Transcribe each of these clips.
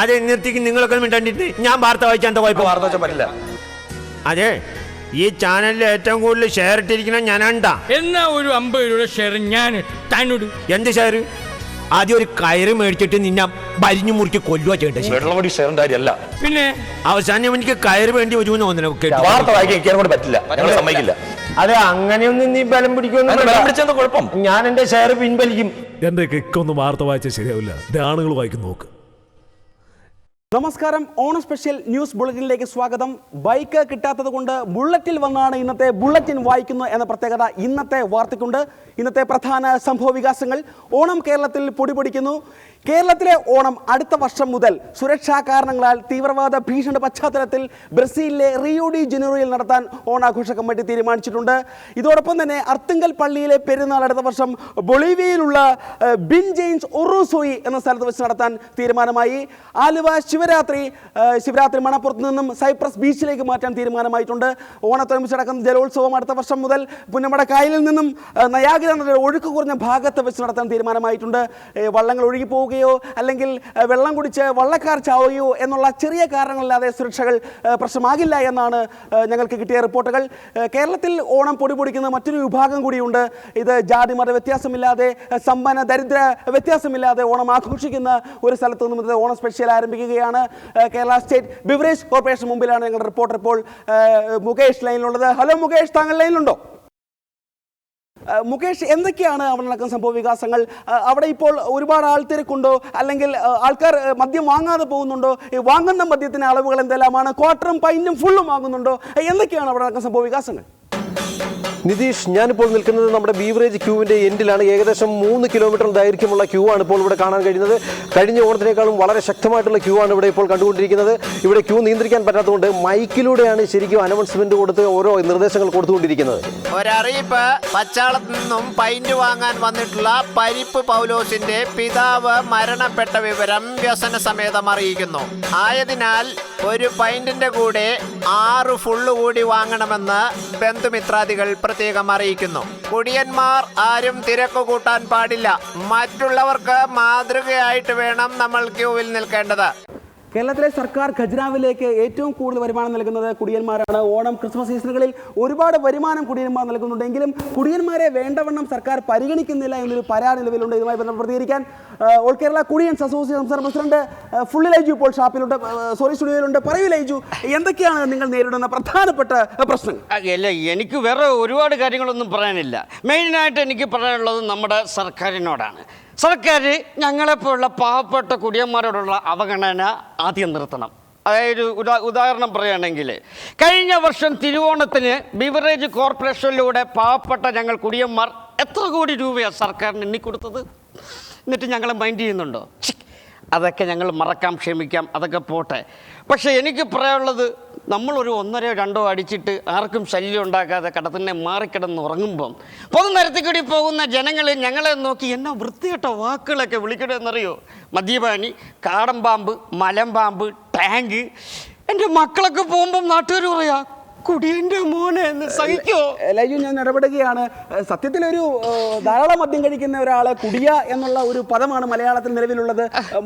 അത് നിർത്തിക്ക് നിങ്ങളൊക്കെ മിണ്ടാണ്ടിട്ട് ഞാൻ വാർത്ത വായിച്ചാൽ കുഴപ്പം വാർത്ത വെച്ചാൽ പറ്റില്ല. അതെ ഈ ചാനലിൽ ഏറ്റവും കൂടുതൽ ഷെയർ ഇട്ടിരിക്കുന്ന ഞാനാണ്ടാ. എന്നാ ഒരു അമ്പത് രൂപ ഷെയർ ഞാൻ തന്നോട് എന്ത് ഷെയർ ആദ്യം ഒരു കയറ് മേടിച്ചിട്ട് നിന്നെ ഭരിഞ്ഞു മുറിച്ച് കൊല്ലുക ചെയ്യേണ്ട വെള്ളമുടി ഷെയറിന്റെ കാര്യമല്ല പിന്നെ? അവസാനം എനിക്ക് കയറ് വേണ്ടി വരുമെന്ന് തോന്നുന്നു കേട്ടോ. വാർത്ത വായിക്കാൻ എനിക്ക് പറ്റില്ല. ഞങ്ങൾ സമ്മതിക്കില്ല. അതെ അങ്ങനെയൊന്നും നീ ബലം പിടിക്കുമെന്ന് ബലം പിടിച്ചെന്താ കുഴപ്പം? ഞാൻ എന്റെ ഷെയർ പിൻവലിക്കും. എന്റെ കിക്കൊന്നും വാർത്ത വായിച്ചാൽ ശരിയാവില്ല. ആണുങ്ങൾ വായിക്കും നോക്ക്. നമസ്കാരം. ഓണ സ്പെഷ്യൽ ന്യൂസ് ബുള്ളറ്റിനിലേക്ക് സ്വാഗതം. ബൈക്ക് കിട്ടാത്തത് കൊണ്ട് ബുള്ളറ്റിൽ വന്നാണ് ഇന്നത്തെ ബുള്ളറ്റിൻ വായിക്കുന്നു എന്ന പ്രത്യേകത ഇന്നത്തെ വാർത്തയ്ക്കുണ്ട്. ഇന്നത്തെ പ്രധാന സംഭവ വികാസങ്ങൾ ഓണം കേരളത്തിൽ പൊടിപൊടിക്കുന്നു. കേരളത്തിലെ ഓണം അടുത്ത വർഷം മുതൽ സുരക്ഷാ കാരണങ്ങളാൽ തീവ്രവാദ ഭീഷണി പശ്ചാത്തലത്തിൽ ബ്രസീലിലെ റിയോ ഡി നടത്താൻ ഓണാഘോഷ കമ്മിറ്റി തീരുമാനിച്ചിട്ടുണ്ട്. ഇതോടൊപ്പം തന്നെ അർത്തുങ്കൽ പള്ളിയിലെ പെരുന്നാൾ അടുത്ത വർഷം ബൊളീവിയയിലുള്ള ബിൻ ജെയിൻസ് ഒറൂസോയി എന്ന സ്ഥലത്ത് വെച്ച് നടത്താൻ തീരുമാനമായി. ആലുവ ശിവരാത്രി ശിവരാത്രി മണപ്പുറത്ത് നിന്നും സൈപ്രസ് ബീച്ചിലേക്ക് മാറ്റാൻ തീരുമാനമായിട്ടുണ്ട്. ഓണത്തൊരുമിച്ചടക്കം ജലോത്സവം അടുത്ത വർഷം മുതൽ പുന്നമട കായലിൽ നിന്നും നയാഗ്ര നദിയുടെ ഒഴുക്ക് കുറഞ്ഞ ഭാഗത്ത് വെച്ച് നടത്താൻ തീരുമാനമായിട്ടുണ്ട്. വള്ളങ്ങൾ ഒഴുകിപ്പോവുകയോ അല്ലെങ്കിൽ വെള്ളം കുടിച്ച് വള്ളക്കാർ ചാവുകയോ എന്നുള്ള ചെറിയ കാരണങ്ങളില്ലാതെ സുരക്ഷകൾ പ്രശ്നമാകില്ല എന്നാണ് ഞങ്ങൾക്ക് കിട്ടിയ റിപ്പോർട്ടുകൾ. കേരളത്തിൽ ഓണം പൊടിപൊടിക്കുന്ന മറ്റൊരു വിഭാഗം കൂടിയുണ്ട്. ഇത് ജാതി മത വ്യത്യാസമില്ലാതെ സമ്പന്ന ദരിദ്ര വ്യത്യാസമില്ലാതെ ഓണം ആഘോഷിക്കുന്ന ഒരു സ്ഥലത്ത് നിന്നും ഇത് ഓണം സ്പെഷ്യൽ ആരംഭിക്കുകയാണ്. ഏഹ്, കേരള സ്റ്റേറ്റ് ബിവറേജ് കോർപ്പറേഷൻ മുമ്പിലാണ് ഞങ്ങളുടെ റിപ്പോർട്ടർ ഇപ്പോൾ മുകേഷ് ലൈനിലുള്ളത്. ഹലോ മുകേഷ് താങ്കൾ ലൈനിലുണ്ടോ? മുകേഷ് എന്തൊക്കെയാണ് അവിടെ നടക്കുന്ന സംഭവ വികാസങ്ങൾ? അവിടെ ഇപ്പോൾ ഒരുപാട് ആൾ തിരക്കുണ്ടോ? അല്ലെങ്കിൽ ആൾക്കാർ മദ്യം വാങ്ങാതെ പോകുന്നുണ്ടോ? വാങ്ങുന്ന മദ്യത്തിന് അളവുകൾ എന്തെല്ലാമാണ്? ക്വാർട്ടറും പൈനും ഫുള്ളും വാങ്ങുന്നുണ്ടോ? എന്തൊക്കെയാണ് അവിടെ നടക്കുന്ന സംഭവ വികാസങ്ങൾ? നിതീഷ് ഞാനിപ്പോൾ നിൽക്കുന്നത് നമ്മുടെ ബീവറേജ് ക്യൂവിന്റെ എൻഡിലാണ്. ഏകദേശം മൂന്ന് കിലോമീറ്റർ ദൈർഘ്യമുള്ള ക്യൂ ആണ് ഇപ്പോൾ ഇവിടെ കാണാൻ കഴിയുന്നത്. കഴിഞ്ഞ ഓണത്തിനേക്കാളും വളരെ ശക്തമായിട്ടുള്ള ക്യൂ ആണ് ഇവിടെ ഇപ്പോൾ കണ്ടുകൊണ്ടിരിക്കുന്നത്. ഇവിടെ ക്യൂ നിയന്ത്രിക്കാൻ പറ്റാത്തതുകൊണ്ട് മൈക്കിലൂടെയാണ് ശരിക്കും അനൗൺസ്മെന്റ് കൊടുത്ത് ഓരോ നിർദ്ദേശങ്ങൾ കൊടുത്തുകൊണ്ടിരിക്കുന്നത്. ഒരറിയിപ്പ് പച്ചാളത്ത് നിന്നും പൈന്റ് വാങ്ങാൻ വന്നിട്ടുള്ള പരിപ്പ് പൗലോസിന്റെ പിതാവ് മരണപ്പെട്ട വിവരം വ്യസന സമേതം അറിയിക്കുന്നു. ആയതിനാൽ ഒരു പൈന്റിന്റെ കൂടെ ആറ് ഫുള്ള് കൂടി വാങ്ങണമെന്ന് ബന്ധുമിത്രാദികൾ പ്രത്യേകം അറിയിക്കുന്നു. കുടിയന്മാർ ആരും തിരക്ക് കൂട്ടാൻ പാടില്ല. മറ്റുള്ളവർക്ക് മാതൃകയായിട്ട് വേണം നമ്മൾ ക്യൂവിൽ നിൽക്കേണ്ടത്. കേരളത്തിലെ സർക്കാർ ഖജനാവിലേക്ക് ഏറ്റവും കൂടുതൽ വരുമാനം നൽകുന്നത് കുടിയന്മാരാണ്. ഓണം ക്രിസ്മസ് സീസണുകളിൽ ഒരുപാട് വരുമാനം കുടിയന്മാർ നൽകുന്നുണ്ടെങ്കിലും കുടിയന്മാരെ വേണ്ടവണ്ണം സർക്കാർ പരിഗണിക്കുന്നില്ല എന്നൊരു പരാതി നിലവിലുണ്ട്. ഇതുമായി ബന്ധപ്പെട്ട് പ്രതികരിക്കാൻ ഓൾ കേരള കുടിയൻസ് അസോസിയേഷൻ സംസ്ഥാന പ്രസിഡന്റ് ഫുള്ളി ലൈജു ഇപ്പോൾ ഷാപ്പിലുണ്ട്. സോറി സ്റ്റുഡിയോയിലുണ്ട്. പറയൂ ലൈജു എന്തൊക്കെയാണ് നിങ്ങൾ നേരിടുന്ന പ്രധാനപ്പെട്ട പ്രശ്നം അല്ല എനിക്ക് വേറെ ഒരുപാട് കാര്യങ്ങളൊന്നും പറയാനില്ല. മെയിനായിട്ട് എനിക്ക് പറയാനുള്ളത് നമ്മുടെ സർക്കാരിനോടാണ്. സർക്കാർ ഞങ്ങളെപ്പോലുള്ള പാവപ്പെട്ട കുടിയന്മാരോടുള്ള അവഗണന ആദ്യം നിർത്തണം. അതായത് ഉദാ ഉദാഹരണം പറയുകയാണെങ്കിൽ കഴിഞ്ഞ വർഷം തിരുവോണത്തിന് ബിവറേജ് കോർപ്പറേഷനിലൂടെ പാവപ്പെട്ട ഞങ്ങൾ കുടിയന്മാർ എത്ര കോടി രൂപയാണ് സർക്കാരിന് എണ്ണിക്കൊടുത്തത്? എന്നിട്ട് ഞങ്ങൾ മൈൻഡ് ചെയ്യുന്നുണ്ടോ? അതൊക്കെ ഞങ്ങൾ മറക്കാം ക്ഷമിക്കാം അതൊക്കെ പോട്ടെ. പക്ഷേ എനിക്ക് പറയാനുള്ളത് നമ്മളൊരു ഒന്നരയോ രണ്ടോ അടിച്ചിട്ട് ആർക്കും ശല്യം ഉണ്ടാക്കാതെ കടത്തിനെ മാറിക്കിടന്ന് ഉറങ്ങുമ്പം പൊതുനിരത്തിൽ കൂടി പോകുന്ന ജനങ്ങൾ ഞങ്ങളെ നോക്കി എന്നാ വൃത്തികെട്ട വാക്കുകളൊക്കെ വിളിക്കണമെന്നറിയോ മദ്യപാനി കാടമ്പാമ്പ് മലമ്പാമ്പ് ടാങ്ക്. എന്റെ മക്കളൊക്കെ പോകുമ്പം നാട്ടുകാർ പറയാ കുടിയന്റെ മോനെ സഹിക്കോ? ലൈജു ഞാൻ ഇടപെടുകയാണ്. സത്യത്തിൽ ഒരു ധാരാളം മദ്യം കഴിക്കുന്ന ഒരാൾ കുടിയ എന്നുള്ള ഒരു പദമാണ് മലയാളത്തിൽ നിലവിലുള്ളത്.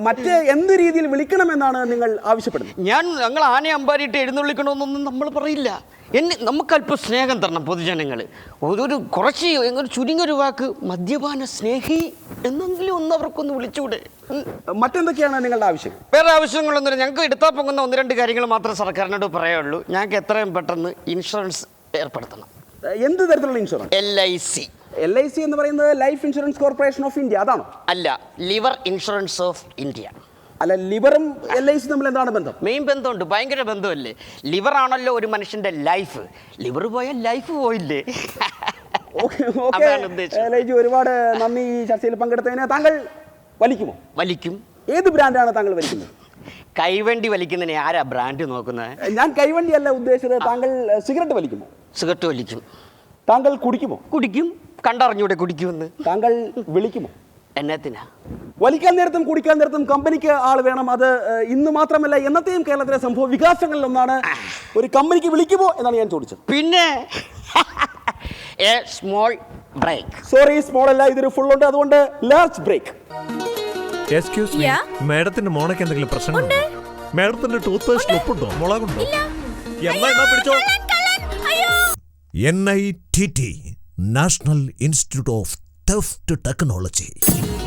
മറ്റ് എന്ത് രീതിയിൽ വിളിക്കണമെന്നാണ് നിങ്ങൾ ആവശ്യപ്പെടുന്നത്? ഞാൻ ഞങ്ങൾ ആനയെ അമ്പാരിയിട്ട് എഴുന്നള്ളിക്കണമെന്നൊന്നും നമ്മൾ പറയില്ല. എന്നെ നമുക്കല്പം സ്നേഹം തരണം പൊതുജനങ്ങൾ ഒരു കുറച്ച് ഒരു ചുരുങ്ങിയൊരു വാക്ക് മദ്യപാന സ്നേഹി എന്നെങ്കിലും ഒന്ന് അവർക്കൊന്ന് വിളിച്ചുകൂടെ. മറ്റെന്തൊക്കെയാണ് നിങ്ങളുടെ ആവശ്യം? വേറെ ആവശ്യങ്ങളൊന്നുമില്ല ഞങ്ങൾക്ക് എടുത്താൽ പോകുന്ന ഒന്ന് രണ്ട് കാര്യങ്ങൾ മാത്രമേ സർക്കാരിനോട് പറയുള്ളൂ ഞങ്ങൾക്ക് എത്രയും പെട്ടെന്ന് ഇൻഷുറൻസ് ഏർപ്പെടുത്തണം. എന്ത് തരത്തിലുള്ള insurance? L I C L I C എന്ന് പറയുന്നത് life insurance corporation of India. അതാണോ? അല്ല ലിവർ ഇൻഷുറൻസ് ഓഫ് ഇന്ത്യ. അല്ല ലിവറും എൽ ഐ സി തമ്മിൽ എന്താണ് ബന്ധം? മെയിൻ ബന്ധമുണ്ട് ഭയങ്കര ബന്ധമല്ലേ? ലിവർ ആണല്ലോ ഒരു മനുഷ്യന്റെ ലൈഫ്. ലിവർ പോയാൽ ലൈഫ് പോയില്ലേ? ലൈജു ഒരുപാട് നന്ദി ഈ ചർച്ചയിൽ പങ്കെടുത്തതിന്. താങ്കൾ വലിക്കുമോ? വലിക്കും. ഏത് ബ്രാൻഡാണ് താങ്കൾ വലിക്കുന്നത്? കൈവണ്ടി വലിക്കുന്നതിന് ആരാ ബ്രാൻഡ് നോക്കുന്നത്? ഞാൻ കൈവണ്ടി അല്ല ഉദ്ദേശിച്ചത് താങ്കൾ സിഗരറ്റ് വലിക്കുമോ? സിഗരറ്റ് വലിക്കും. താങ്കൾ കുടിക്കുമോ? കുടിക്കും. കണ്ടറിഞ്ഞൂടെ കുടിക്കുമെന്ന്. താങ്കൾ വിളിക്കുമോ? എന്നത്തിനാ വലിക്കാൻ നേരത്തും കുടിക്കാൻ നേരത്തും കമ്പനിക്ക് ആൾ വേണം. അത് ഇന്ന് മാത്രമല്ല എന്നത്തെയും കേരളത്തിലെ സംഭവ വികാസങ്ങളിൽ ഒന്നാണ് ഒരു കമ്പനിക്ക് വിളിക്കുമോ എന്നാണ് ഞാൻ ചോദിച്ചത്. പിന്നെ a small break sorry small അല്ല ഇതൊരു ഫുൾ ഉണ്ട്. അതുകൊണ്ട് ലാർജ് ബ്രേക്ക് എക്സ്ക്യൂസ് മീ മേഡത്തിന്റെ മാഡത്തിന്റെ മോണയ്ക്ക് എന്തെങ്കിലും പ്രശ്നമുണ്ടോ മേഡത്തിന്റെ ടൂത്ത് പേസ്റ്റ് ഉപ്പുണ്ടോ മുളകുണ്ടോ? എന്നാ എന്നാ പിടിച്ചോ? N I T T national institute of theft technology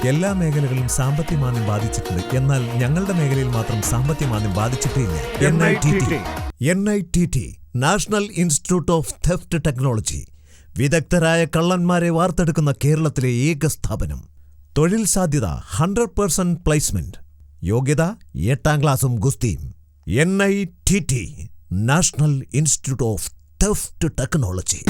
എല്ലാ മേഖലകളിലും സാമ്പത്തിക മാന്ദ്യം ബാധിച്ചിട്ടുണ്ട്. എന്നാൽ ഞങ്ങളുടെ മേഖലയിൽ മാത്രം സാമ്പത്തിക മാന്ദ്യം ബാധിച്ചിട്ടില്ല N I T T N I T T national institute of theft technology. വിദഗ്ധരായ കള്ളന്മാരെ വാർത്തെടുക്കുന്ന കേരളത്തിലെ ഏക സ്ഥാപനം. തൊഴിൽ സാധ്യത ഹൺഡ്രഡ് പേഴ്സന്റ് പ്ലേസ്മെന്റ്. യോഗ്യത എട്ടാം ക്ലാസും ഗുസ്തിയും. N I T T national institute of theft technology.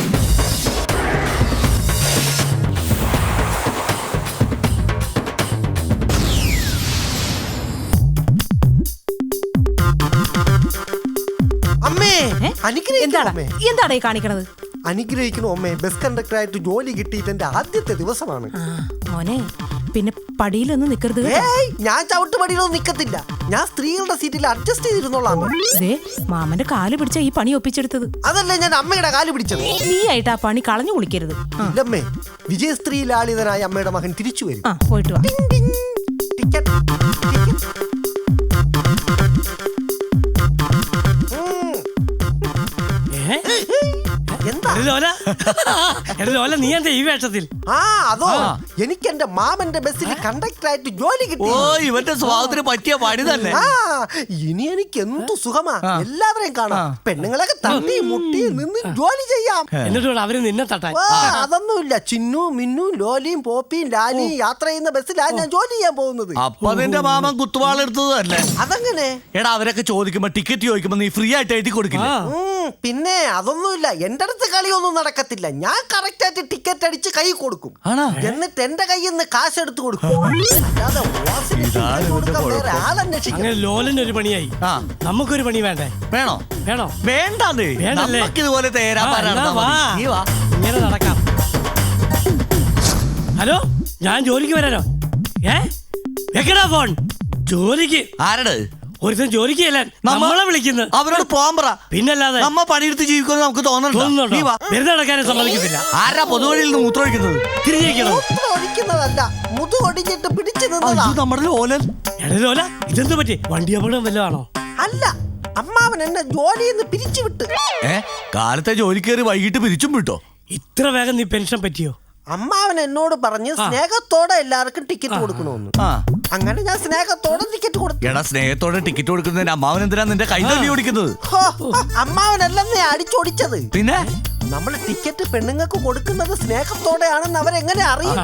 എന്താണ്? അമ്മേ എന്താണ് ഈ കാണിക്കണത്? അനുഗ്രഹിക്കണോ അമ്മേ ബസ് കണ്ടക്ടറായിട്ട് ജോലി കിട്ടിയിട്ട് എന്റെ ആദ്യത്തെ ദിവസമാണ്. ആ, മോനെ പിന്നെ പടിയിലൊന്നും നിക്കരുത് കേട്ടോ. ഏയ് ഞാൻ ചവിട്ടുപടിയിലൊന്നും നിക്കത്തില്ല. ഞാൻ സ്ത്രീകളുടെ സീറ്റിൽ അഡ്ജസ്റ്റ് ചെയ്തിരുന്നോളാം. ദേ മാമന്റെ കാൽ പിടിച്ച ഈ പണി ഒപ്പിച്ചെടുത്തത്. അതല്ലേ ഞാൻ അമ്മയുടെ കാൽ പിടിച്ചത്? നീ ആയിട്ട് ആ പണി കളഞ്ഞു കുളിക്കരുത്. ആ, ഇല്ലമ്മേ വിജയസ്ത്രീ ലാളിതനായ അമ്മയുടെ മകൻ തിരിച്ചു വരും. ആ പോയിട്ട് വാ. ടിക്കറ്റ് ടിക്കറ്റ് എന്താ നീ എന്താ ഈ വേഷത്തിൽ? ആ അതോ എനിക്ക് എന്റെ മാമന്റെ ബസ്സിൽ കണ്ടക്ടറായിട്ട് ജോലി കിട്ടി. ഓ ഇവന്റെ സ്വഭാവത്തിന് പറ്റിയ പണി തന്നെ ആ ഇനി എനിക്ക് എന്തു സുഖമാ. എല്ലാവരെയും കാണാം. പെണ്ണുങ്ങളൊക്കെ തട്ടി മുട്ടി നിന്ന് ജോലി ചെയ്യാം. എന്നിട്ട് അവർ നിന്നെ തട്ടാൻ. ആ, അതൊന്നുമില്ല. ചിന്നു മിന്നു ലോലിയും പോപ്പിയും ലാലിയും യാത്ര ചെയ്യുന്ന ബസ്സിലാ ഞാൻ ജോലി ചെയ്യാൻ പോകുന്നത്. അപ്പൊ നിന്റെ മാമൻ കുത്തുവാളെടുത്തത് തന്നെ അതങ്ങനെ. എടാ അവരൊക്കെ ചോദിക്കുമ്പോ ടിക്കറ്റ് ചോദിക്കുമ്പോ നീ ഫ്രീ ആയിട്ട് എഴുതി കൊടുക്കില്ല? ഉം, പിന്നെ അതൊന്നുമില്ല. എന്റെ അടുത്ത് കളിയൊന്നും നടക്കത്തില്ല. ഞാൻ കറക്റ്റ് ആയിട്ട് ടിക്കറ്റ് അടിച്ച് കൈ കൊടുക്കും. ആണോ? എന്നിട്ട് എന്റെ കയ്യിൽ നിന്ന് കാശ് എടുത്ത് കൊടുക്കും. അല്ലാതെ ഓസിന് ticket കൊടുക്കാൻ വേറെ ആളന്വേഷിക്കണം അങ്ങനെ ലോലന് ഒരു പണിയായി. നമുക്കൊരു പണി വേണ്ടേ? വേണോ? വേണോ? വേണ്ടേ നമുക്ക് ഇതുപോലെ തേരാ ഇങ്ങനെ നടക്കാം. ഹലോ? ഞാൻ ജോലിക്ക് വരാനോ? ഏ? വെക്കടാ ഫോൺ. ജോലിക്ക്. ആരട്? ഒരുത്തൻ ജോലിക്ക് ചെല്ലാൻ നമ്മളെ വിളിക്കുന്നത് അവരോട് പോകാൻ പറ. പിന്നല്ലാതെ നമ്മ പണിയെടുത്ത് ജീവിക്കുമെന്ന് നമുക്ക് തോന്നുന്നുണ്ടോ? വെറുതെ നടക്കാനും സമ്മതിക്കത്തില്ല. ആരാ പൊതുവഴിയിൽ നിന്ന് മൂത്രമൊഴിക്കുന്നത് തിരിഞ്ഞേക്കണോ മൂത്രം ഒഴിക്കുന്നതല്ല. മുതു ഒടിഞ്ഞിട്ട് പിടിച്ചു നിന്നതാ. നമ്മുടെ ഇതെന്ത് പറ്റി? വണ്ടി അപകടം വല്ലതാണോ അല്ല അമ്മാവൻ എന്നെ ജോലിയിൽ നിന്ന് പിരിച്ചു വിട്ട് ഏ? കാലത്തെ ജോലി കയറി വൈകിട്ട് പിരിച്ചും വിട്ടോ? ഇത്ര വേഗം നീ പെൻഷൻ പറ്റിയോ? അമ്മാവൻ എന്നോട് പറഞ്ഞ് സ്നേഹത്തോടെ എല്ലാവർക്കും ടിക്കറ്റ് കൊടുക്കണമെന്ന്. അങ്ങനെ ഞാൻ സ്നേഹത്തോടെ ടിക്കറ്റ് കൊടുത്തു. എടാ സ്നേഹത്തോടെ ടിക്കറ്റ് കൊടുക്കുന്നതിന് അമ്മാവൻ എന്തിനാ നിന്റെ കൈ തല്ലി ഓടിക്കുന്നത്? അമ്മാവനല്ലെന്നേ അടിച്ചോടിച്ചത്. പിന്നെ? നമ്മൾ ടിക്കറ്റ് പെണ്ണുങ്ങൾക്ക് കൊടുക്കുന്നത് സ്നേഹത്തോടെയാണെന്ന് അവരെങ്ങനെ അറിയും?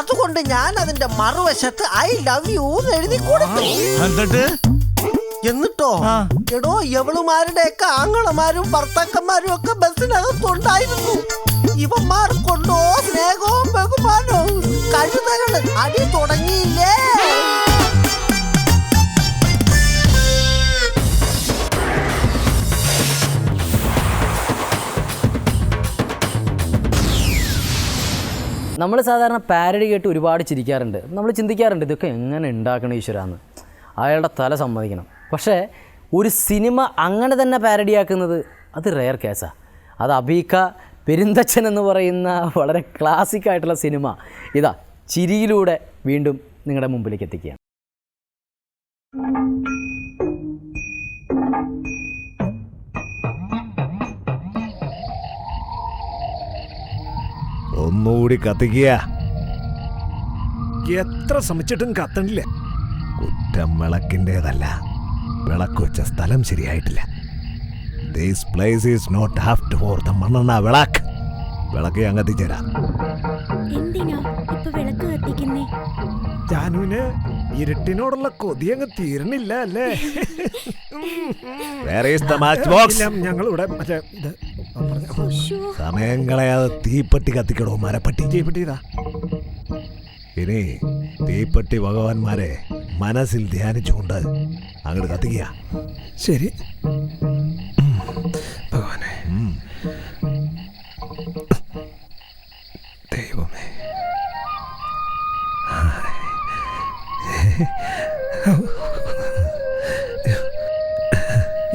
അതുകൊണ്ട് ഞാൻ അതിന്റെ മറുവശത്ത് ഐ ലവ് യു എന്ന് എഴുതി കൊടുത്തു. എന്നിട്ട്? എന്നിട്ടോ? എടോ എവളുമാരുടെയൊക്കെ ആങ്ങളമാരും ഭർത്താക്കന്മാരും ഒക്കെ ബസ്സിനകത്തുണ്ടായിരുന്നു. ഇവന്മാർ കൊണ്ടോ സ്നേഹവും ബഹുമാനവും കഴുതകൾ അടി തുടങ്ങിയില്ലേ? നമ്മൾ സാധാരണ പാരഡി കേട്ട് ഒരുപാട് ചിരിക്കാറുണ്ട്. നമ്മൾ ചിന്തിക്കാറുണ്ട് ഇതൊക്കെ എങ്ങനെ ഉണ്ടാക്കണം ഈശ്വരാന്ന്? അയാളുടെ തല സമ്മതിക്കണം. പക്ഷേ ഒരു സിനിമ അങ്ങനെ തന്നെ പാരഡിയാക്കുന്നത് അത് റെയർ കേസാണ് അത് അബീക്ക പെരുന്തച്ഛൻ എന്ന് പറയുന്ന വളരെ ക്ലാസിക് ആയിട്ടുള്ള സിനിമ. ഇതാ ചിരിയിലൂടെ വീണ്ടും നിങ്ങളുടെ മുമ്പിലേക്ക് എത്തിക്കുകയാണ്. ഒന്നുകൂടി കത്തിക്കുക. എത്ര ശ്രമിച്ചിട്ടും കത്തണില്ല. കുറ്റം വിളക്കിന്റെതല്ല. വിളക്ക് വെച്ച സ്ഥലം ശരിയായിട്ടില്ല. These place is not apt for the മണ്ണെണ്ണ വിളക്ക് വിളക്ക് ഞാൻ കത്തിച്ചേരാം എന്തിനാ ഇപ്പൊ വിളക്ക് കത്തിക്കുന്നേ? ജാനുവിന് ഇരുട്ടിനോടുള്ള കൊതി അങ്ങ് തീരണില്ല അല്ലേ? Where is the matchbox? ഞങ്ങൾ ഇവിടെ മറ്റേ ഇത് സമയം കളയാതെ തീപ്പെട്ടി കത്തിക്കടോ മരപ്പട്ടി. തീപ്പെട്ടി ഇതാ. ഇനി തീപ്പെട്ടി ഭഗവാന്മാരെ മനസ്സിൽ ധ്യാനിച്ചുകൊണ്ട് അങ്ങോട്ട് കത്തിക്കുക. ശരി. ഭഗവാനെ. ദൈവമേ.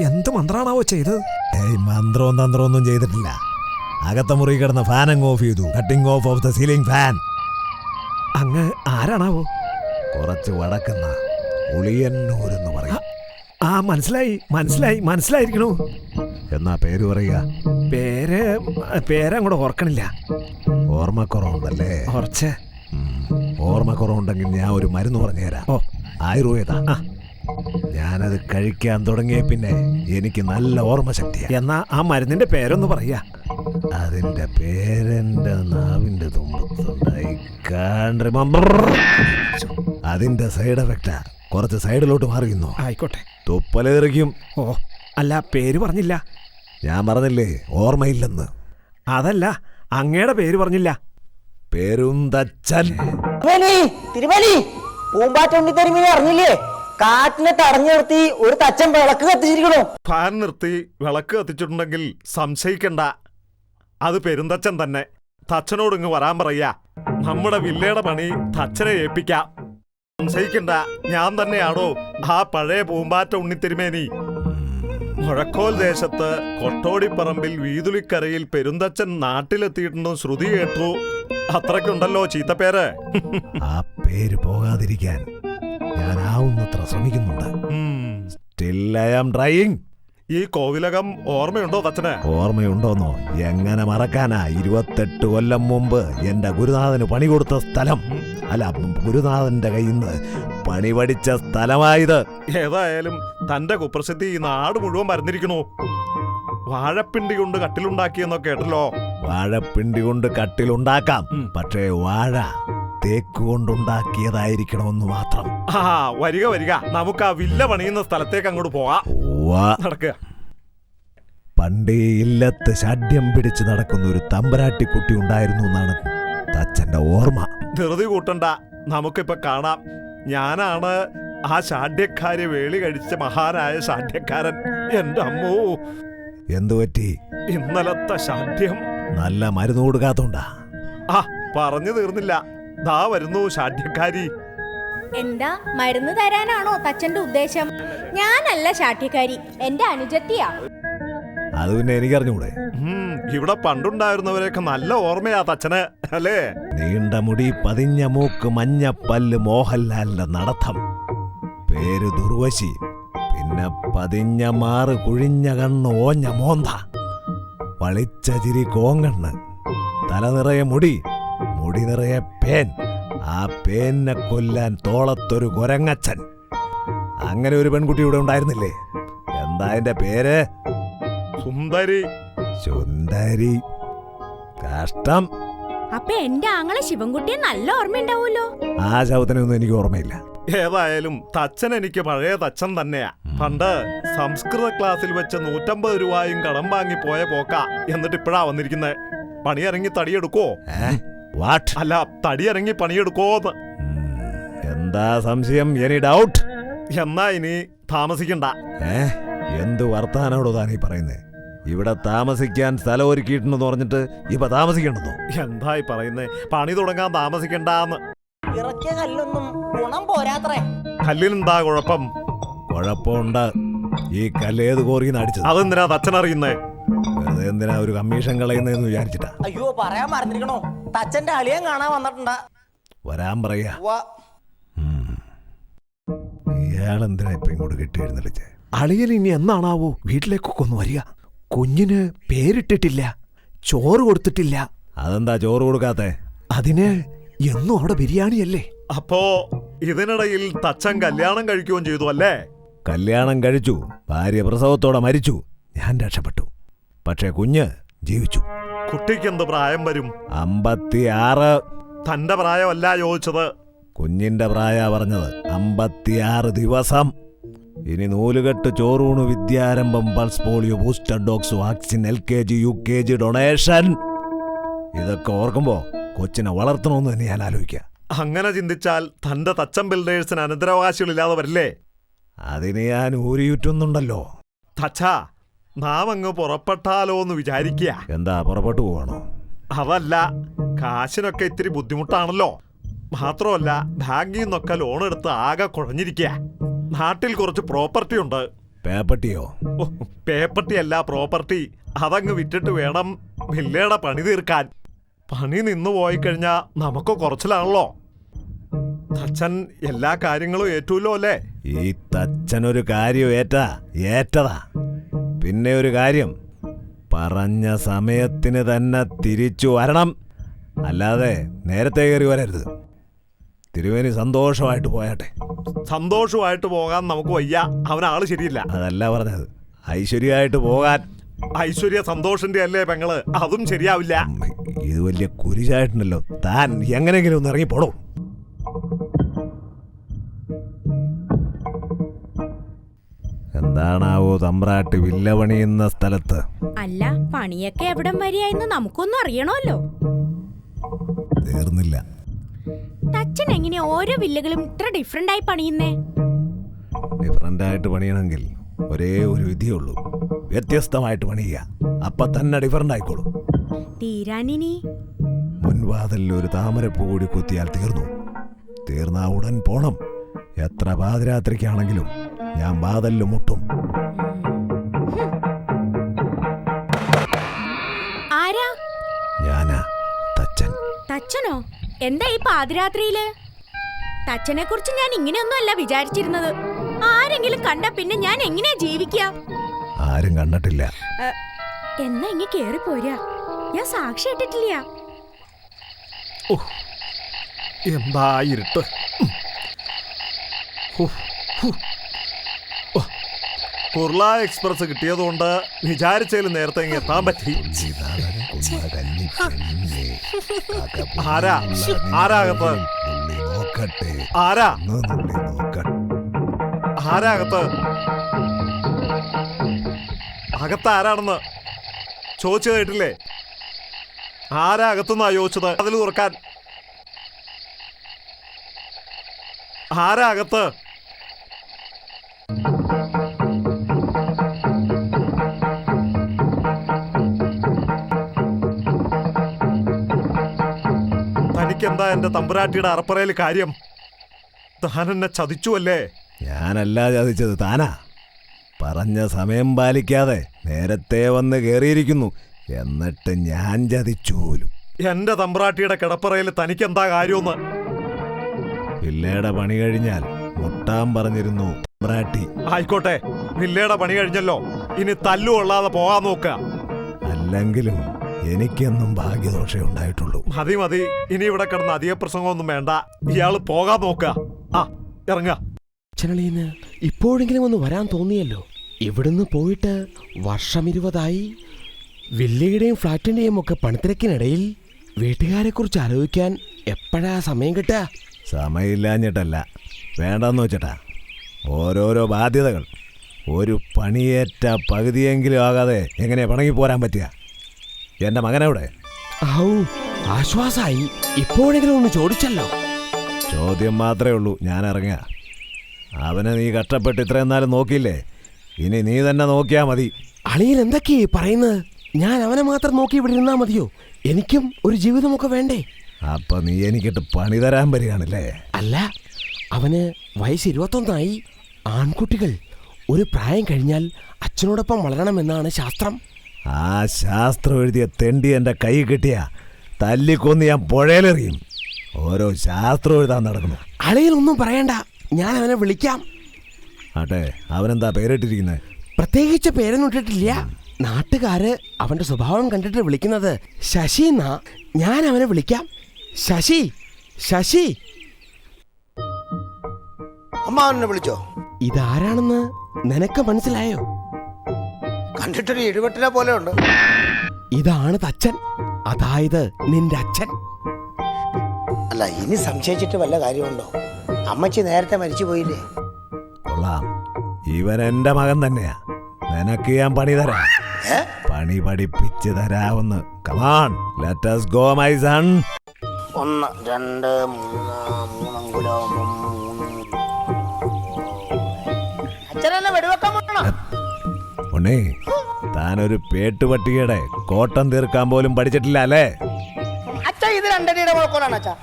എന്ത് മന്ത്രാണാവോ ചെയ്തത്? ഏയ് മന്ത്രവും തന്ത്രവും ഒന്നും ചെയ്തിട്ടില്ല. അകത്ത മുറി കിടന്ന ഫാൻ അങ്ങ് ഓഫ് ചെയ്തു. Cutting off off the ceiling fan അങ്ങ് ആരാണാവോ? കുറച്ച് വടക്കുന്ന ഉളിയന്നൂർ എന്ന് പറയും. ആ മനസ്സിലായി മനസ്സിലായി മനസ്സിലായിരിക്കണു. എന്നാ പേര് പറയുക? പേര് പേരങ്ങോട്ട് ഓർക്കണില്ല. ഓർമ്മക്കുറവുണ്ടല്ലേ? കുറച്ച് ഓർമ്മക്കുറവുണ്ടെങ്കിൽ ഞാൻ ഒരു മരുന്ന് പറഞ്ഞുതരാം. ഓ. ആയുർവേദ. ഞാനത് കഴിക്കാൻ തുടങ്ങിയ പിന്നെ എനിക്ക് നല്ല ഓർമ്മശക്തിയാ. എന്നാ ആ മരുന്നിന്റെ പേരൊന്ന് പറയാ അതിന്റെ പേരെന്റെ നാവിന്റെ തുമ്പത്തുണ്ടായി. കാണ്ട്. അതിന്റെ സൈഡ് എഫക്റ്റാ. കുറച്ച് സൈഡിലോട്ട് മാറിയുന്നു ആയിക്കോട്ടെ. തുപ്പലേറിക്കും. ഓ അല്ല പേര് പറഞ്ഞില്ല. ഞാൻ പറഞ്ഞില്ലേ ഓർമ്മയില്ലെന്ന്. അതല്ല അങ്ങയുടെ പേര് പറഞ്ഞില്ല. പെരുന്തച്ചൻ. തിരുമലി തിരുമേനി പൂമ്പാറ്റുണ്ണി തരുമേനി അറിഞ്ഞില്ലേ? കാറ്റിനെ തടഞ്ഞു നിർത്തി ഒരു തച്ചൻ വിളക്ക് കത്തിച്ചിരിക്കണു ഫാൻ നിർത്തി വിളക്ക് കത്തിച്ചിട്ടുണ്ടെങ്കിൽ സംശയിക്കണ്ട. അത് പെരുന്തച്ചൻ തന്നെ. തച്ചനോട് ഇങ്ങ് വരാൻ പറയാ നമ്മുടെ വില്ലയുടെ പണി തച്ചനെ ഏൽപ്പിക്കാം. സംശയിക്കണ്ട. ഞാൻ തന്നെയാണോ ആ പഴയ പൂമ്പാറ്റ ഉണ്ണിത്തിരുമേനി? മുഴക്കോൽ ദേശത്ത് കൊട്ടോടിപ്പറമ്പിൽ വീതുളിക്കരയിൽ പെരുന്തച്ചൻ നാട്ടിലെത്തിയിട്ടുണ്ടെന്ന് ശ്രുതി കേട്ടു. അത്രയ്ക്കുണ്ടല്ലോ ചീത്തപ്പേര്. ആ പേര് പോകാതിരിക്കാൻ ഞാൻ ആവുന്നത്ര ശ്രമിക്കുന്നുണ്ട്. സ്റ്റിൽ ഐ ആം ട്രൈയിങ് ഈ കോവിലകം ഓർമ്മയുണ്ടോ തച്ചന്? ഓർമ്മയുണ്ടോന്നോ? എങ്ങനെ മറക്കാനാ? ഇരുപത്തെട്ട് കൊല്ലം മുമ്പ് എന്റെ ഗുരുനാഥന് പണി കൊടുത്ത സ്ഥലം. അല്ല ഗുരുനാഥന്റെ കയ്യിൽ നിന്ന് പണി പഠിച്ച സ്ഥലമായത്. ഏതായാലും തന്റെ കുപ്രസിദ്ധി ഈ നാട് മുഴുവൻ പരന്നിരിക്കുന്നു വാഴപ്പിണ്ടി കൊണ്ട് കട്ടിലുണ്ടാക്കിയെന്നൊക്കെ കേട്ടല്ലോ? വാഴപ്പിണ്ടി കൊണ്ട് കട്ടിലുണ്ടാക്കാം. പക്ഷേ വാഴ തേക്ക് കൊണ്ടുണ്ടാക്കിയതായിരിക്കണമെന്ന് മാത്രം. ആ വരിക വരിക. നമുക്ക് ആ വില്ല പണിയുന്ന സ്ഥലത്തേക്ക് അങ്ങോട്ട് പോവാം. നടക്കുക പണ്ടേ ഇല്ലത്ത് ഷാഢ്യം പിടിച്ച് നടക്കുന്ന ഒരു തമ്പരാട്ടിക്കുട്ടി ഉണ്ടായിരുന്നു എന്നാണ് തച്ചന്റെ ഓർമ്മ. ധൃതി കൂട്ടണ്ട നമുക്കിപ്പൊ കാണാം. ഞാനാണ് ആ ഷാഢ്യക്കാരി വേളി കഴിച്ച മഹാനായ ഷാഢ്യക്കാരൻ എന്റെ അമ്മോ. എന്തു പറ്റി? ഇന്നലത്തെ ഷാഢ്യം നല്ല മരുന്ന് കൊടുക്കാത്തോണ്ടാ. ആ പറഞ്ഞു തീർന്നില്ല. ദാ വരുന്നു ഷാഢ്യക്കാരി എന്താ മരുന്ന് തരാനാണോ തച്ചന്റെ ഉദ്ദേശം? ഞാനല്ല ശാഠ്യക്കാരി എന്റെ അനുജത്തിയാ. അത് പിന്നെ എനിക്കറിഞ്ഞൂടെ. ഇവിടെ പണ്ടുണ്ടായിരുന്നവരെയൊക്കെ നല്ല ഓർമ്മയാ തച്ചന്. അല്ലേ? നീണ്ട മുടി പതിഞ്ഞ മൂക്ക് മഞ്ഞ പല്ല് മോഹൻലാലിന്റെ നടത്തം. പേര് ദുർവശി പിന്നെ പതിഞ്ഞ മാറ് കുഴിഞ്ഞ കണ്ണ് ഓഞ്ഞ മോന്ത. വളിച്ച ചിരി കോങ്കണ്ണ്. തല നിറയെ മുടി മുടി നിറയെ പേൻ. ആ പേനെ കൊല്ലാൻ തോളത്തൊരു കൊരങ്ങച്ചൻ. അങ്ങനെ ഒരു പെൺകുട്ടി ഇവിടെ ഉണ്ടായിരുന്നില്ലേ? എന്താ എന്റെ പേര്? സുന്ദരി. സുന്ദരി. കഷ്ടം. അപ്പൊ എന്റെ ആങ്ങളെ ശിവൻകുട്ടിയെ നല്ല ഓർമ്മയുണ്ടാവുമല്ലോ? ആ ശവത്തിനൊന്നും എനിക്ക് ഓർമ്മയില്ല. ഏതായാലും തച്ചൻ എനിക്ക് പഴയ തച്ചൻ തന്നെയാ. പണ്ട് സംസ്കൃത ക്ലാസ്സിൽ വെച്ച് നൂറ്റമ്പത് രൂപയും കടം വാങ്ങി പോയ പോക്ക എന്നിട്ട് ഇപ്പഴാ വന്നിരിക്കുന്നത് പണിയിറങ്ങി തടിയെടുക്കോ? വാട്ട് അല്ല തടിയിറങ്ങി പണിയെടുക്കോന്ന്. എന്താ സംശയം? എനി ഡൗട്ട് എന്നാ ഇനി താമസിക്കണ്ട. ഏ? എന്ത് വർത്താനോടോ താനീ പറയുന്നേ? ഇവിടെ താമസിക്കാൻ സ്ഥലം ഒരുക്കിയിട്ടുണ്ടെന്ന് പറഞ്ഞിട്ട് ഇപ്പൊ താമസിക്കണ്ടെന്നോ? എന്തായി പറയുന്നേ? പണി തുടങ്ങാൻ താമസിക്കണ്ടെന്ന്. ഇറക്കിയ കല്ലൊന്നും ഗുണം പോരാത്രേ. കല്ലിനെന്താ കുഴപ്പം? കുഴപ്പമുണ്ട്. ഈ കല്ല് ഏത് കോറിന്ന് അടിച്ചത്. അതെന്തിനാ തച്ചൻ അറിയുന്നേ? വെറുതെ എന്തിനാ ഒരു കമ്മീഷൻ കളയുന്നതെന്ന് വിചാരിച്ചിട്ടാ. അയ്യോ പറയാൻ മറന്നിരിക്കണോ? തച്ചന്റെ അളിയൻ കാണാൻ വന്നിട്ടുണ്ടാ. വരാൻ പറയാ. ഇയാളെന്തിനാ ഇപ്പൊ ഇങ്ങോട്ട് കെട്ടി എഴുന്നള്ളിച്ചേ അളിയൻ ഇനി എന്നാണാവോ വീട്ടിലേക്കൊക്കെ ഒന്ന് വരിക? കുഞ്ഞിന് പേരിട്ടിട്ടില്ല ചോറ് കൊടുത്തിട്ടില്ല. അതെന്താ ചോറ് കൊടുക്കാത്തെ? അതിന് എന്നും അവിടെ ബിരിയാണിയല്ലേ? അപ്പോ ഇതിനിടയിൽ തച്ചൻ കല്യാണം കഴിക്കുകയും ചെയ്തു അല്ലേ? കല്യാണം കഴിച്ചു ഭാര്യ പ്രസവത്തോടെ മരിച്ചു. ഞാൻ രക്ഷപ്പെട്ടു. പക്ഷേ കുഞ്ഞ് ജീവിച്ചു. കുട്ടിക്ക് എന്ത് പ്രായം വരും? അമ്പത്തിയാറ്. തന്റെ പ്രായമല്ല ചോദിച്ചത്. കുഞ്ഞിന്റെ പ്രായ പറഞ്ഞത് അമ്പത്തിയാറ് ദിവസം. ഇനി നൂലുകെട്ട് ചോറൂണ് വിദ്യാരംഭം pulse polio booster dose vaccine L K G U K G donation. ഇതൊക്കെ ഓർക്കുമ്പോ കൊച്ചിനെ വളർത്തണമെന്ന് തന്നെ ഞാൻ ആലോചിക്കുക അങ്ങനെ ചിന്തിച്ചാൽ തന്റെ തച്ചൻ ബിൽഡേഴ്സിന് അനന്തരാവകാശികളില്ലാതെ വരില്ലേ? അതിന് ഞാൻ ഊരിയുറ്റുന്നുണ്ടല്ലോ. തച്ച നാം അങ്ങ് പുറപ്പെട്ടാലോ എന്ന് വിചാരിക്കുക എന്താ പുറപ്പെട്ടു പോവാണോ? അതല്ല കാശിനൊക്കെ ഇത്തിരി ബുദ്ധിമുട്ടാണല്ലോ. മാത്രമല്ല ബാങ്കിൽ നിന്നൊക്കെ ലോൺ എടുത്ത് ആകെ കുഴഞ്ഞിരിക്കുക നാട്ടിൽ കുറച്ച് പ്രോപ്പർട്ടി ഉണ്ട്. പേപ്പട്ടിയോ? പേപ്പട്ടി പേപ്പർട്ടി അല്ല പ്രോപ്പർട്ടി അതങ്ങ് വിറ്റിട്ട് വേണം വില്ലയുടെ പണി തീർക്കാൻ. പണി നിന്നു പോയി കഴിഞ്ഞാ നമുക്ക് കുറച്ചിലാണല്ലോ. തച്ചൻ എല്ലാ കാര്യങ്ങളും ഏറ്റുമല്ലോ അല്ലേ? ഈ തച്ചൻ ഒരു കാര്യം ഏറ്റാ ഏറ്റതാ. പിന്നെ ഒരു കാര്യം പറഞ്ഞ സമയത്തിന് തന്നെ തിരിച്ചു വരണം. അല്ലാതെ നേരത്തെ കയറി വരരുത്. തിരുവേനി സന്തോഷമായിട്ട് പോയാട്ടെ. സന്തോഷമായിട്ട് പോകാൻ നമുക്ക് വയ്യ. അവൻ ആൾ ശരിയില്ല. അതല്ല പറഞ്ഞത്. ഐശ്വര്യമായിട്ട് പോകാൻ. ഐശ്വര്യ സന്തോഷന്റെ അല്ലേ പെങ്ങൾ? അതും ശരിയാവില്ല. ഇത് വലിയ കുരിശായിട്ടുണ്ടല്ലോ. താൻ എങ്ങനെങ്കിലും ഒന്ന് ഇറങ്ങിപ്പോടോ എന്താണാവോ തമ്പ്രാട്ട് വില്ല പണിയുന്ന സ്ഥലത്ത്? അല്ല പണിയൊക്കെ എവിടം വരെയായെന്ന് നമുക്കൊന്നും അറിയണമല്ലോ. തീർന്നില്ല. തച്ചൻ എങ്ങനെ ഓരോ വില്ലകളും ഇത്ര ഡിഫറെന്റ് ആയി പണിയുന്നേ? ഡിഫറെന്റ് ആയിട്ട് പണിയണമെങ്കിൽ ഒരേ ഒരു വിധിയുള്ളൂ വ്യത്യസ്തമായിട്ട് പണിയുക. അപ്പൊ തന്നെ ഡിഫറെന്റ് ആയിക്കോളും. തീരാനിനി. മുൻവാതിലിൽ ഒരു താമരപ്പൂ കൂടി കുത്തിയാൽ തീർന്നു. തീർന്നാ ഉടൻ പോണം. എത്ര പാതിരാത്രിക്കാണെങ്കിലും ഞാൻ വാതലിൽ മുട്ടും. ആരാ? ഞാനാ തച്ചൻ. തച്ചനോ? എന്താ ഈ പാതിരാത്രിയിൽ? തച്ചനെ കുറിച്ച് ഞാൻ ഇങ്ങനെയൊന്നും അല്ല വിചാരിച്ചിരുന്നത്. ആരെങ്കിലും കണ്ട പിന്നെ ഞാൻ എങ്ങനെയാ ജീവിക്കുക? ആരും കണ്ടിട്ടില്ല. എന്നാ ഇങ്ങ കേറി പോരാ ഞാൻ സാക്ഷി ഇട്ടിട്ടില്ല. എന്താ ഇരുട്ട്? ഹു, ഹു. ഓ, കുർള എക്സ്പ്രസ് കിട്ടിയതുകൊണ്ട് വിചാരിച്ചതിൽ നേരത്തെ ഇങ്ങ് എത്താൻ പറ്റി. ആരാ? ആരാകത്ത്? ആരാ? ആരാകത്ത്? അകത്ത് ആരാണെന്ന് ചോദിച്ചു കേട്ടില്ലേ? ആരാ അകത്തുനിന്നാ ചോദിച്ചത്? അതിൽ തുറക്കാൻ. ആരാ അകത്ത് തനിക്കെന്താ എന്റെ തമ്പുരാട്ടിയുടെ അറപ്പറയിൽ കാര്യം. താൻ എന്നെ ചതിച്ചു അല്ലേ? ഞാനല്ല ചതിച്ചത് താനാ. പറഞ്ഞ സമയം പാലിക്കാതെ നേരത്തെ വന്ന് കയറിയിരിക്കുന്നു എന്നിട്ട് ഞാൻ ചതിച്ചോലും എന്റെ തമ്പ്രാട്ടിയുടെ കിടപ്പറയിൽ തനിക്കെന്താ കാര്യമെന്ന്? പിള്ളയുടെ പണി കഴിഞ്ഞാൽ മുട്ടാൻ പറഞ്ഞിരുന്നു തമ്പ്രാട്ടി. ആയിക്കോട്ടെ വില്ലയുടെ പണി കഴിഞ്ഞല്ലോ. ഇനി തല്ലു കൊള്ളാതെ പോകാൻ നോക്കുക. അല്ലെങ്കിലും എനിക്കെന്നും ഭാഗ്യദോഷേ ഉണ്ടായിട്ടുള്ളൂ. മതി മതി. ഇനി ഇവിടെ കിടന്ന് അധിക പ്രസംഗമൊന്നും വേണ്ട. ഇയാൾ പോകാൻ നോക്ക ആ ഇറങ്ങുക. ചെനളീന്ന് ഇപ്പോഴെങ്കിലും ഒന്ന് വരാൻ തോന്നിയല്ലോ. ഇവിടുന്ന് പോയിട്ട് വർഷം ഇരുപതായി വില്ലയുടെയും ഫ്ലാറ്റിന്റെയും ഒക്കെ പണിത്തിരക്കിനിടയിൽ വീട്ടുകാരെ കുറിച്ച് ആലോചിക്കാൻ എപ്പോഴാ സമയം കിട്ടുക? സമയമില്ലാഞ്ഞിട്ടല്ല. വേണ്ടെന്ന് വെച്ചിട്ടാ. ഓരോരോ ബാധ്യതകൾ. ഒരു പണിയേറ്റ പകുതിയെങ്കിലും ആകാതെ എങ്ങനെ പണങ്ങി പോരാൻ പറ്റുക? എന്റെ മകനവിടെ ഔ ആശ്വാസായി. ഇപ്പോഴെങ്കിലും ഒന്ന് ചോദിച്ചല്ലോ. ചോദ്യം മാത്രമേ ഉള്ളൂ ഞാൻ ഇറങ്ങുക. അവനെ നീ കഷ്ടപ്പെട്ട് ഇത്രയും നാളും നോക്കിയില്ലേ? ഇനി നീ തന്നെ നോക്കിയാ മതി. അളിയൻ എന്തൊക്കെയാ പറയുന്നത്? ഞാൻ അവനെ മാത്രം നോക്കി ഇവിടെ ഇരുന്നാ മതിയോ? എനിക്കും ഒരു ജീവിതമൊക്കെ വേണ്ടേ? അപ്പൊ നീ എനിക്കിട്ട് പണി തരാൻ വരികയാണല്ലേ? അല്ല അവന് വയസ്സ് ഇരുപത്തൊന്നായി. ആൺകുട്ടികൾ ഒരു പ്രായം കഴിഞ്ഞാൽ അച്ഛനോടൊപ്പം വളരണമെന്നാണ് ശാസ്ത്രം. ആ ശാസ്ത്രം എഴുതിയ തെണ്ടി എന്റെ കൈ കിട്ടിയ തല്ലിക്കൊന്ന് ഞാൻ പുഴയിലെറിയും. ഓരോ ശാസ്ത്രം എഴുതാൻ നടക്കുന്നു. ഒന്നും പറയണ്ട. ഞാൻ അവനെ വിളിക്കാം. ആട്ടെ അവനെന്താ പേരിട്ടിരിക്കുന്നത് പ്രത്യേകിച്ച് പേരൊന്നും ഇട്ടിട്ടില്ല. നാട്ടുകാര് അവന്റെ സ്വഭാവം കണ്ടിട്ട് വിളിക്കുന്നത് ശശി എന്നാ. ഞാൻ അവനെ വിളിക്കാം. ശശി ശശി. അമ്മ അവനെ വിളിച്ചോ? ഇതാരാണെന്ന് നിനക്ക് മനസ്സിലായോ? കണ്ടിട്ടൊരു എഴുപെട്ടിനെ പോലെ ഉണ്ട്. ഇതാണ് തച്ചൻ. അതായത് നിന്റെ അച്ഛൻ. അല്ല ഇനി സംശയിച്ചിട്ട് വല്ല കാര്യമുണ്ടോ? അമ്മച്ചി നേരത്തെ മരിച്ചു പോയില്ലേ? കൊള്ളാം. ഇവൻ എന്റെ മകൻ തന്നെയാ. നിനക്ക് ഞാൻ പണി തരാം. ഏ? പണി പഠിപ്പിച്ച് തരാവുന്ന. Come on let's go my son ഒന്ന് രണ്ട് മൂന്ന് മൂന്നങ്കുലം പോകണം ഉണ്ണി താനൊരു പേട്ടുപട്ടികയുടെ കോട്ടം തീർക്കാൻ പോലും പഠിച്ചിട്ടില്ല അല്ലേ? അച്ഛ ഇത് രണ്ടടിയുടെ അച്ഛാ.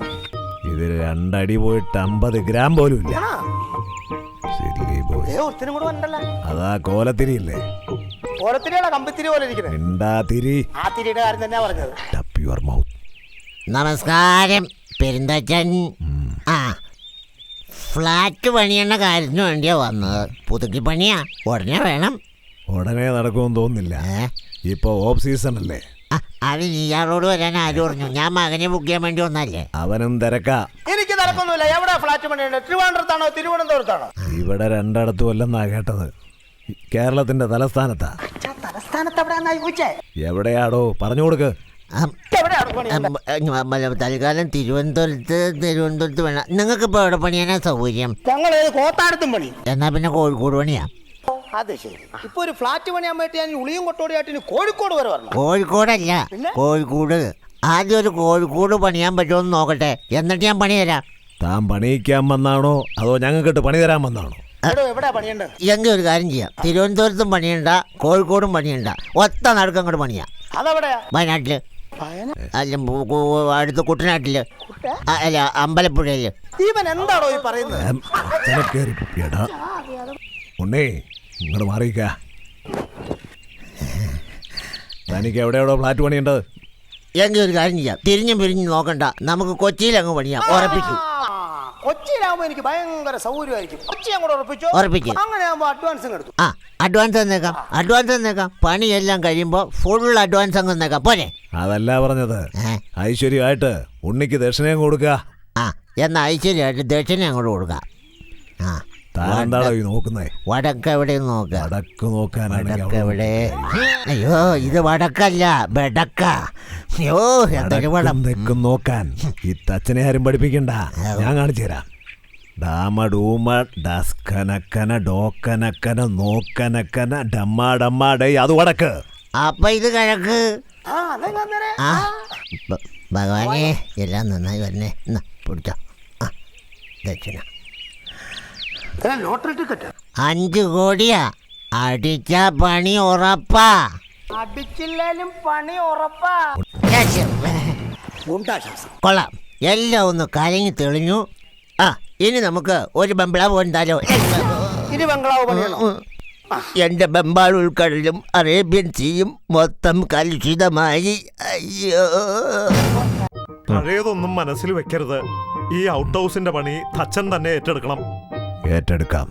ഇത് രണ്ടടി പോയിട്ട് അമ്പത് ഗ്രാം പോലും ഇല്ല. അതാ കോലത്തിരില്ലേ കമ്പിത്തിരി പോലെ ഇരിക്കുന്നത്? മിണ്ടാതിരി. ആ തിരിയുടെ കാര്യം തന്നെയാ പറഞ്ഞത്. ടപ്പ് യുവർ മൗത്ത് നമസ്കാരം പെരുന്തച്ചൻ. ആ ഫ്ലാറ്റ് പണിയണ കാര്യത്തിന് വേണ്ടിയാ വന്നത്. പുതുക്കി പണിയാ ഉടനെ വേണം. ഉടനെ നടക്കുമെന്ന് തോന്നുന്നില്ല. ഇപ്പൊ ഓഫ് സീസൺ അല്ലേ? അത് ഇയാളോട് വരാൻ ആര് പറഞ്ഞു? ഞാൻ മകനെ ബുക്ക് ചെയ്യാൻ വേണ്ടി വന്നല്ലേ അവനും തിരക്കാ. എനിക്ക് തിരക്കൊന്നുമില്ല. എവിടെ ഫ്ലാറ്റ് പണിയുണ്ട്? തിരുവനന്തപുരത്താണോ? തിരുവനന്തപുരത്താണോ? ഇവിടെ രണ്ടിടത്തും അല്ലെന്നാ കേട്ടത്. കേരളത്തിന്റെ തലസ്ഥാനത്താ. തലസ്ഥാനത്ത് എവിടെയാടോ? പറഞ്ഞു കൊടുക്ക്. തൽക്കാലം തിരുവനന്തപുരത്ത് തിരുവനന്തപുരത്ത് വേണം. നിങ്ങൾക്ക് ഇപ്പോൾ എവിടെ പണിയാനാ സൗകര്യം? ഞങ്ങൾ കോത്താടത്തും പണി. എന്നാ പിന്നെ കോഴിക്കോട് പണിയാ? അത് ശരി. ഇപ്പൊ ഒരു ഫ്ലാറ്റ് പണിയാൻ വേണ്ടി ഞാൻ ഉളിയും കൊട്ടോടിയായിട്ട് ഇനി കോഴിക്കോട് വരെ വരണം. കോഴിക്കോടല്ല കോഴിക്കോട്. ആദ്യം ഒരു കോഴിക്കോട് പണിയാൻ പറ്റുമോ എന്ന് നോക്കട്ടെ. എന്നിട്ട് ഞാൻ പണി തരാം. താൻ പണിയിക്കാൻ വന്നാണോ? അതോ ഞങ്ങൾക്കിട്ട് പണി തരാൻ വന്നാണോ? എടോ എവിടെ പണിയുണ്ട് എങ്കിൽ ഒരു കാര്യം ചെയ്യാം. തിരുവനന്തപുരത്തും പണിയണ്ട കോഴിക്കോടും പണിയണ്ട. ഒത്ത നടുക്ക് അങ്ങോട്ട് പണിയാ. അതെവിടെയാ? വയനാട്ടിൽ. അല്ല കു- കു- അടുത്ത് കുട്ടനാട്ടിൽ. അല്ല അമ്പലപ്പുഴയിൽ. ഇവൻ എന്താണോ ഈ പറയുന്നത്? ഉണ്ണേ ഇങ്ങോട്ട് മാറിയിക്ക തനിക്ക് എവിടെ എവിടെ ഫ്ലാറ്റ് പണിയുണ്ട് എങ്കിൽ ഒരു കാര്യം ചെയ്യാം. തിരിഞ്ഞും പിരിഞ്ഞും നോക്കണ്ട. നമുക്ക് കൊച്ചിയിൽ അങ്ങ് പണിയാം. ഉറപ്പിച്ചു കൊച്ചിയിലാവുമ്പോ എനിക്ക് ഭയങ്കര സൗകര്യമായിരിക്കും. കൊച്ചി അങ്ങോട്ട് ഉറപ്പിച്ചു? ഉറപ്പിക്ക്. അങ്ങനെ ആകുമ്പോ അഡ്വാൻസും എടുത്തു ആ അഡ്വാൻസ് തന്നേക്കാം അഡ്വാൻസ് തന്നേക്കാം പണിയെല്ലാം കഴിയുമ്പോൾ ഫുൾ അഡ്വാൻസ് അങ്ങ് തന്നേക്കാം പോരെ? അതല്ല പറഞ്ഞത്. ഐശ്വര്യമായിട്ട് ഉണ്ണിക്ക് ദക്ഷിണയും കൊടുക്കുക ആ എന്നാ ഐശ്വര്യമായിട്ട് ദക്ഷിണ അങ്ങോട്ട് കൊടുക്കാം. ആ. താനെന്താണോ ഈ നോക്കുന്നേ? വടക്ക് എവിടെ നോക്ക. വടക്ക് നോക്കാനാണെങ്കിൽ വടക്ക് എവിടെ അയ്യോ ഇത് വടക്കല്ല ബെടക്ക. അയ്യോ എന്തൊരു വടം. തെക്കും നോക്കാൻ. ഈ തച്ചനെ ആരും പഠിപ്പിക്കണ്ട. ഞാൻ കാണിച്ചു തരാം. ഡാമ ഡൂമ ഡസ്കനക്കന ഡോക്കനക്കന നോക്കനക്കന ഡമ്മ ഡമ്മ ഡേ അത് വടക്ക്. അപ്പൊ ഇത് കിഴക്ക്. ആ ഭ- ഭഗവാനെ എല്ലാം നന്നായി വരണേ. എന്നാ പിടിച്ചോ. ആ ദക്ഷിണ. Lottery ticket. അഞ്ച് കോടിയാ. അടിച്ച പണി ഉറപ്പാ. അടിച്ചില്ലേലും പണി ഉറപ്പാ. ഗുണ്ടാശാസം കൊള്ളാം. എല്ലാം ഒന്ന് കരങ്ങി തെളിഞ്ഞു. ആ ഇനി നമുക്ക് ഒരു ബംബ്ലാവ് എന്താലോ ഇനി ബംഗ്ലാവ് പണിയണോ? എന്റെ ബംബാൾ ഉൾക്കടലും അറേബ്യൻ സീയും മൊത്തം കലുഷിതമായി. അയ്യോ. പഴയതൊന്നും മനസ്സിൽ വെക്കരുത്. ഈ ഔട്ട് ഹൗസിന്റെ പണി തച്ചൻ തന്നെ ഏറ്റെടുക്കണം. ഏറ്റെടുക്കാം.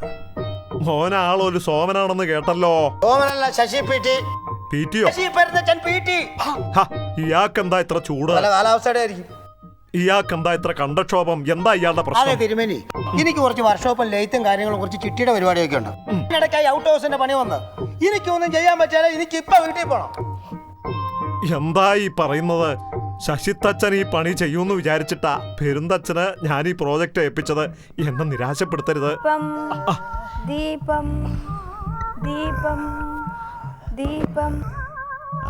മോനാളൊരു സോമനാണെന്ന് കേട്ടല്ലോ. ഓമനല്ല ശശി പി ടി. പി ടിയോ ശശി പരുന്നച്ചൻ പി ടി. ഇയാൾക്കെന്താ ഇത്ര ചൂട്? പല കാലാവസ്ഥയുടെ ആയിരിക്കും ഇയാൾക്കെന്താ ഇത്ര കണ്ടക്ഷോഭം? എന്താ ഇയാളുടെ അതെ പ്രശ്നം തിരുമേനി. എനിക്ക് കുറച്ച് വർക്ക്ഷോപ്പും ലെയ്ത്തും കാര്യങ്ങളും കുറച്ച് ചിട്ടിയുടെ പരിപാടിയൊക്കെ ഉണ്ട്. ഇടയ്ക്കായി ഔട്ട് ഹൗസിന്റെ പണി വന്ന്. എനിക്കൊന്നും ചെയ്യാൻ പറ്റാതെ എനിക്ക് ഇപ്പൊ വീട്ടിൽ പോണം. എന്താ ഈ പറയുന്നത്? ശശിത്തച്ഛൻ ഈ പണി ചെയ്യൂന്ന് വിചാരിച്ചിട്ടാ പെരുന്തച്ഛന് ഞാൻ ഈ പ്രോജക്റ്റ് ഏൽപ്പിച്ചത് എന്നെ നിരാശപ്പെടുത്തരുത്. ദീപം ദീപം ദീപം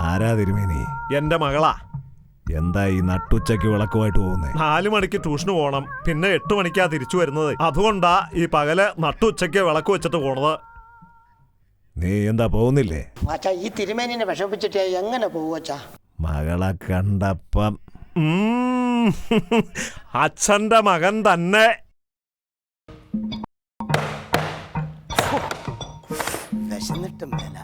ആരാ തിരുമേനി? എന്റെ മകളാ. എന്താ ഈ നട്ടുച്ചയ്ക്ക് വിളക്കുമായിട്ട് പോകുന്നത് നാലു മണിക്ക് ട്യൂഷന് പോകണം പിന്നെ എട്ട് മണിക്കാ തിരിച്ചു വരുന്നത്. അതുകൊണ്ടാ ഈ പകൽ നട്ടുച്ചയ്ക്ക് വിളക്ക് വെച്ചിട്ട് പോണത്. നീ എന്താ പോകുന്നില്ലേ? ഈ തിരുമേനിനെ വിഷമിപ്പിച്ചിട്ട് എങ്ങനെ പോവച്ചാ മകളെ കണ്ടപ്പം. അച്ഛന്റെ അച്ഛന്റെ മകൻ തന്നെ. വിശന്നിട്ടും മേല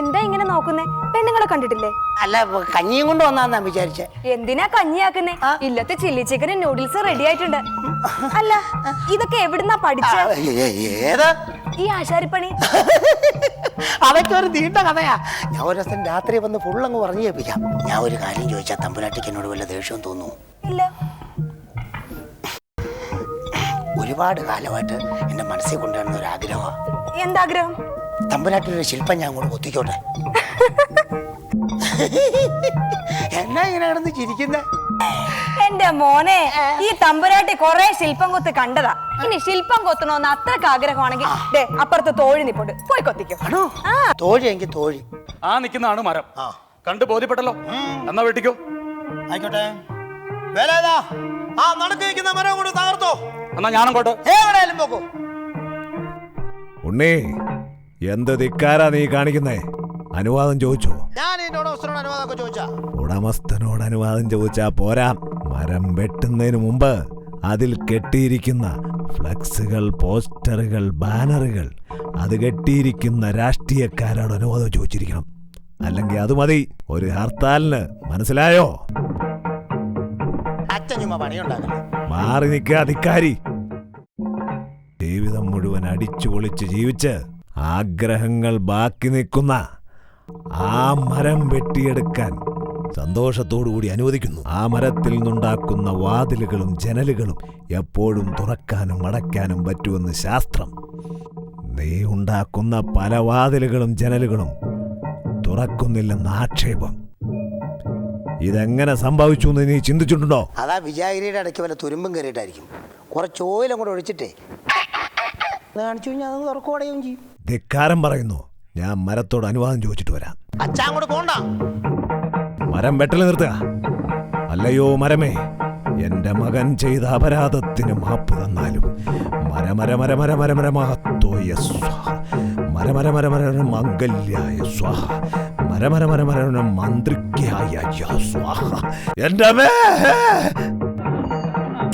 എന്താ ഇങ്ങനെ നോക്കുന്നേ? പെണ്ണുങ്ങളെ കണ്ടിട്ടില്ലേ? അല്ല കഞ്ഞിയും കൊണ്ട് വന്നാന്നാ വിചാരിച്ചേ. എന്തിനാ കഞ്ഞിയാക്കുന്നേ? ഇല്ലത്തെ ചില്ലി ചിക്കനും നൂഡിൽസ് റെഡി ആയിട്ടുണ്ട്. അല്ല ഇതൊക്കെ എവിടുന്നാ പഠിച്ച? ഏത്? ഈ ആശാരിപ്പണി. അതൊക്കെ ഒരു നീണ്ട കഥയാ. ഞാൻ ഒരു ദിവസം രാത്രി വന്ന് ഫുള്ളങ്ങ് പറഞ്ഞു കേൾപ്പിക്കാം ഞാൻ ഒരു കാര്യം ചോദിച്ചാൽ തമ്പുരാട്ടിക്ക് എന്നോട് വല്ല ദേഷ്യം തോന്നുന്നു ഇല്ല. ഒരുപാട് കാലമായിട്ട് എന്റെ മനസ്സിൽ കൊണ്ടുവരുന്ന ഒരു ആഗ്രഹമാണ് എന്താഗ്രഹം? തമ്പുരാട്ടിയുടെ ശില്പം ഞാൻ അങ്ങോട്ട് കൊത്തിക്കോട്ടെ. എന്നാ ഇങ്ങനെ കിടന്ന് ചിരിക്കുന്നേ? എന്റെ മോനെ ഈ തമ്പുരാട്ടി കൊറേ ശില്പം കൊത്ത് കണ്ടതാ. ഇനി ശില്പം കൊത്തണോന്ന് അത്രയ്ക്ക് ആഗ്രഹമാണെങ്കിൽ ദേ അപ്പുറത്ത് തോഴി നിപ്പുണ്ട് പോയി കൊത്തിക്കും. ആണോ? തോഴി എങ്കിൽ തോഴി. ആ നിൽക്കുന്നതാണ് മരം. കണ്ടു ബോധ്യപ്പെട്ടല്ലോ. എന്നാ വെട്ടിക്കോ. ആയിക്കോട്ടെ. വേല ഏതാ ആ നടക്ക് നിൽക്കുന്ന മരം കൊണ്ട് തകർത്തോ. എന്നാ ഞാനങ്ങോട്ട് എവിടെയായാലും പോക്കോ. ഉണ്ണി എന്ത് ധിക്കാരാ നീ കാണിക്കുന്നേ? അനുവാദം ചോദിച്ചോ? ഞാൻ ഉടമസ്ഥനോട് അനുവാദമൊക്കെ ചോദിച്ചാ. ഉടമസ്ഥനോട് അനുവാദം ചോദിച്ചാ പോരാ. മരം വെട്ടുന്നതിന് മുമ്പ് അതിൽ കെട്ടിയിരിക്കുന്ന ഫ്ലക്സുകൾ പോസ്റ്ററുകൾ ബാനറുകൾ അത് കെട്ടിയിരിക്കുന്ന രാഷ്ട്രീയക്കാരോട് അനുവാദം ചോദിച്ചിരിക്കണം. അല്ലെങ്കിൽ അത് മതി. ഒരു ഹർത്താലിന് മനസ്സിലായോ? മാറി നിൽക്കുക അധികാരി. ജീവിതം മുഴുവൻ അടിച്ചു പൊളിച്ച് ജീവിച്ച് ആഗ്രഹങ്ങൾ ബാക്കി നിൽക്കുന്ന ആ മരം വെട്ടിയെടുക്കാൻ സന്തോഷത്തോടുകൂടി അനുവദിക്കുന്നു. ആ മരത്തിൽ നിന്നുണ്ടാക്കുന്ന വാതിലുകളും ജനലുകളും എപ്പോഴും തുറക്കാനും അടയ്ക്കാനും പറ്റുമെന്ന് ശാസ്ത്രം. നീ ഉണ്ടാക്കുന്ന പല വാതിലുകളും ജനലുകളും തുറക്കുന്നില്ലെന്ന് ആക്ഷേപം. ഇതെങ്ങനെ സംഭവിച്ചു എന്ന് നീ ചിന്തിച്ചിട്ടുണ്ടോ? അതാ വിജയഗിരിയുടെ ഇടയ്ക്ക് വല്ല തുരുമ്പും കയറിയിട്ടായിരിക്കും. കുറച്ച് ഓയിലും കൂടെ ഒഴിച്ചിട്ടേ. കാണിച്ചു കഴിഞ്ഞാൽ അത് തുറക്കുവടയും ചെയ്യും. ധിക്കാരം പറയുന്നു. ഞാൻ മരത്തോട് അനുവാദം ചോദിച്ചിട്ട് വരാം അച്ഛാ അങ്ങോട്ട് പോണ്ട മരം വെട്ടൽ നിർത്തുക അല്ലയോ മരമേ എന്റെ മകൻ ചെയ്ത അപരാധത്തിന് മാപ്പ് തന്നാലും മരമര മര മര മര മര മഹത്തോയ സ്വാഹ മരമര മര മര മര മംഗല്യായ സ്വാഹ മര മര മര മര മന്ത്രിക്കായ സ്വാഹ എന്റെ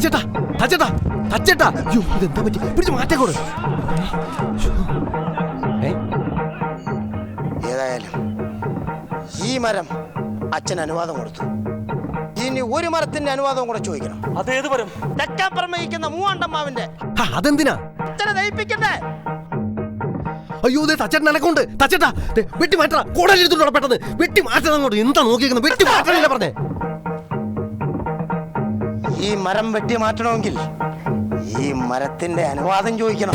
ചേട്ടാ തച്ചേട്ടാ തച്ചേട്ടാ അയ്യോ ഇതെന്താ പറ്റി പിടിച്ച് മാറ്റേക്കോട് മരം അച്ഛൻ അനുവാദം കൊടുത്തു. ഇനി ഒരു മരത്തിന്റെ അനുവാദം കൂടെ ചോദിക്കണം. അത് അതേത് മരം? തെക്കാപ്പുറമയിക്കുന്ന മൂവാണ്ടമ്മാവിന്റെ. അതെന്തിനാ? അച്ഛനെ ദയിപ്പിക്കണ്ടേ അയ്യോ ദേ തച്ചേട്ടൻ എനക്കുണ്ട് തച്ചേട്ടാ ദേ, വെട്ടി മാറ്റണ. കൂടൽ എടുത്തോളൂ പെട്ടെന്ന്? വെട്ടി മാറ്റണം അങ്ങോട്ട്. എന്താ നോക്കിയിരിക്കുന്നത് വെട്ടി മാറ്റണില്ല പറഞ്ഞേ? ഈ മരം വെട്ടി മാറ്റണമെങ്കിൽ ഈ മരത്തിന്റെ അനുവാദം ചോദിക്കണം.